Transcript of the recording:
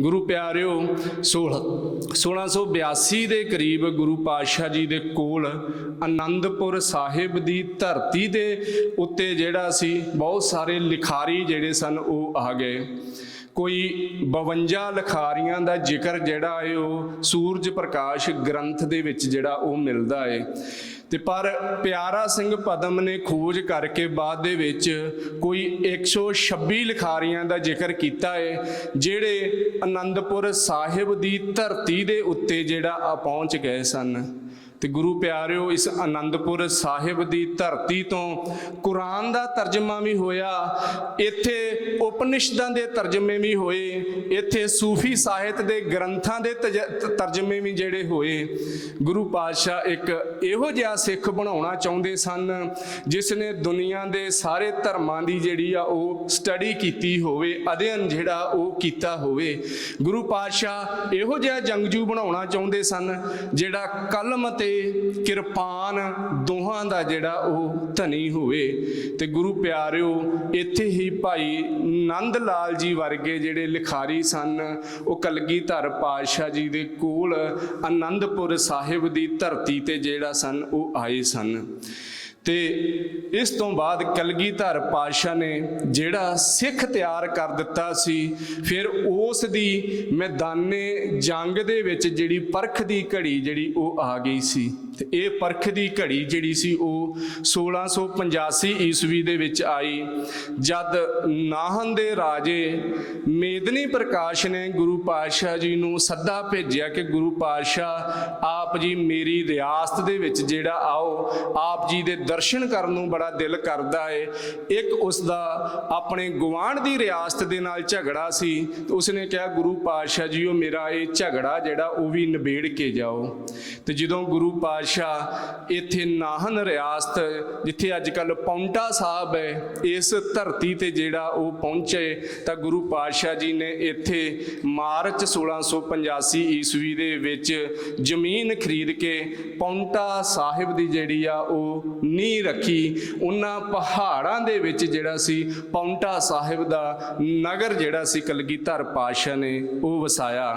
ਗੁਰੂ ਪਿਆਰਿਓ 16 1682 ਦੇ ਕਰੀਬ ਗੁਰੂ ਪਾਤਸ਼ਾਹ ਜੀ ਦੇ ਕੋਲ ਆਨੰਦਪੁਰ ਸਾਹਿਬ ਦੀ ਧਰਤੀ ਦੇ ਉੱਤੇ ਜਿਹੜਾ ਸੀ, ਬਹੁਤ ਸਾਰੇ ਲਿਖਾਰੀ ਜਿਹੜੇ ਸਨ, ਉਹ ਆ ਗਏ। ਕੋਈ 52 ਲਿਖਾਰੀਆਂ ਦਾ ਜ਼ਿਕਰ ਜਿਹੜਾ ਹੈ ਉਹ ਸੂਰਜ ਪ੍ਰਕਾਸ਼ ਗ੍ਰੰਥ ਦੇ ਵਿੱਚ ਜਿਹੜਾ ਉਹ ਮਿਲਦਾ ਹੈ ਤੇ ਪਰ ਪਿਆਰਾ ਸਿੰਘ ਪਦਮ ਨੇ ਖੋਜ ਕਰਕੇ ਬਾਅਦ ਦੇ ਵਿੱਚ ਕੋਈ 126 ਲਿਖਾਰੀਆਂ ਦਾ ਜ਼ਿਕਰ ਕੀਤਾ ਹੈ ਜਿਹੜੇ ਆਨੰਦਪੁਰ ਸਾਹਿਬ ਦੀ ਧਰਤੀ ਦੇ ਉੱਤੇ ਜਿਹੜਾ ਆ ਪਹੁੰਚ ਗਏ ਸਨ। ਤੇ ਗੁਰੂ ਪਿਆਰਿਓ, ਇਸ ਆਨੰਦਪੁਰ ਸਾਹਿਬ ਦੀ ਧਰਤੀ ਤੋਂ ਕੁਰਾਨ ਦਾ ਤਰਜਮਾ ਵੀ ਹੋਇਆ, ਇੱਥੇ ਉਪਨਿਸ਼ਦਾਂ ਦੇ ਤਰਜਮੇ ਵੀ ਹੋਏ, ਇੱਥੇ ਸੂਫੀ ਸਾਹਿਤ ਦੇ ਗ੍ਰੰਥਾਂ ਦੇ ਤਜ- ਤਰਜਮੇ ਵੀ ਜਿਹੜੇ ਹੋਏ। ਗੁਰੂ ਪਾਤਸ਼ਾਹ ਇੱਕ ਇਹੋ ਜਿਹਾ ਸਿੱਖ ਬਣਾਉਣਾ ਚਾਹੁੰਦੇ ਸਨ, ਜਿਸ ਨੇ ਦੁਨੀਆ ਦੇ ਸਾਰੇ ਧਰਮਾਂ ਦੀ ਜਿਹੜੀ ਆ ਉਹ ਸਟੱਡੀ ਕੀਤੀ ਹੋਵੇ, ਅਧਿਐਨ ਜਿਹੜਾ ਉਹ ਕੀਤਾ ਹੋਵੇ। ਗੁਰੂ ਪਾਤਸ਼ਾਹ ਇਹੋ ਜਿਹਾ ਜੰਗਜੂ ਬਣਾਉਣਾ ਚਾਹੁੰਦੇ ਸਨ, ਜਿਹੜਾ ਕਲਮ ਅਤੇ ਤੇ ਕਿਰਪਾਨ ਦੋਹਾਂ ਦਾ ਜਿਹੜਾ ਉਹ ਧਨੀ ਹੋਵੇ। ਤੇ ਗੁਰੂ ਪਿਆਰਿਓ, ਇੱਥੇ ਹੀ ਭਾਈ ਨੰਦ ਲਾਲ ਜੀ ਵਰਗੇ ਜਿਹੜੇ ਲਿਖਾਰੀ ਸਨ, ਉਹ ਕਲਗੀਧਰ ਪਾਤਸ਼ਾਹ ਜੀ ਦੇ ਕੋਲ ਆਨੰਦਪੁਰ ਸਾਹਿਬ ਦੀ ਧਰਤੀ ਤੇ ਜਿਹੜਾ ਸਨ, ਉਹ ਆਏ ਸਨ। ਤੇ ਇਸ ਤੋਂ ਬਾਅਦ ਕਲਗੀਧਰ ਪਾਤਸ਼ਾਹ ਨੇ ਜਿਹੜਾ ਸਿੱਖ ਤਿਆਰ ਕਰ ਦਿੱਤਾ ਸੀ, ਫਿਰ ਉਸ ਦੀ ਮੈਦਾਨੇ ਜੰਗ ਦੇ ਵਿੱਚ ਜਿਹੜੀ ਪਰਖ ਦੀ ਘੜੀ ਜਿਹੜੀ ਉਹ ਆ ਗਈ ਸੀ ਤੇ ਇਹ ਪਰਖ ਦੀ ਘੜੀ ਜਿਹੜੀ ਸੀ ਉਹ 1685 ਈਸਵੀ ਦੇ ਵਿੱਚ ਆਈ। ਜਦ ਨਾਹਨ ਦੇ ਰਾਜੇ ਮੇਦਨੀ ਪ੍ਰਕਾਸ਼ ਨੇ ਗੁਰੂ ਪਾਤਸ਼ਾਹ ਜੀ ਨੂੰ ਸੱਦਾ ਭੇਜਿਆ ਕਿ ਗੁਰੂ ਪਾਤਸ਼ਾਹ, ਆਪ ਜੀ ਮੇਰੀ ਰਿਆਸਤ ਦੇ ਵਿੱਚ ਜਿਹੜਾ ਆਓ, ਆਪ ਜੀ ਦੇ ਦਰਸ਼ਨ ਕਰਨ ਨੂੰ ਬੜਾ ਦਿਲ ਕਰਦਾ ਏ। ਇੱਕ ਉਸ ਦਾ ਆਪਣੇ ਗੁਆਂਢ ਦੀ ਰਿਆਸਤ ਦੇ ਨਾਲ ਝਗੜਾ ਸੀ ਤੇ ਉਸਨੇ ਕਿਹਾ, ਗੁਰੂ ਪਾਤਸ਼ਾਹ ਜੀ ਉਹ ਮੇਰਾ ਇਹ ਝਗੜਾ ਜਿਹੜਾ ਉਹ ਵੀ ਨਿਬੇੜ ਕੇ ਜਾਓ। ਤੇ ਜਦੋਂ ਗੁਰੂ ਪਾਤਸ਼ਾਹ ਇੱਥੇ ਨਾਹਨ ਰਿਆਸਤ, ਜਿੱਥੇ ਅੱਜ ਕੱਲ ਪੌਂਟਾ ਸਾਹਿਬ ਹੈ ਇਸ ਧਰਤੀ ਤੇ ਜਿਹੜਾ ਉਹ ਪਹੁੰਚੇ, ਤਾਂ ਗੁਰੂ ਪਾਤਸ਼ਾਹ ਜੀ ਨੇ ਇੱਥੇ ਮਾਰਚ 1685 ਈਸਵੀ ਦੇ ਵਿੱਚ ਜ਼ਮੀਨ ਖਰੀਦ ਕੇ ਪੌਂਟਾ ਸਾਹਿਬ ਦੀ ਜਿਹੜੀ ਆ ਉਹ ਨੀਂਹ ਰੱਖੀ ਉਹਨਾਂ ਪਹਾੜਾਂ ਦੇ ਵਿੱਚ ਜਿਹੜਾ ਸੀ ਪੌਂਟਾ ਸਾਹਿਬ ਦਾ ਨਗਰ ਜਿਹੜਾ ਸੀ ਕਲਗੀਧਰ ਪਾਤਸ਼ਾਹ ਨੇ ਉਹ ਵਸਾਇਆ।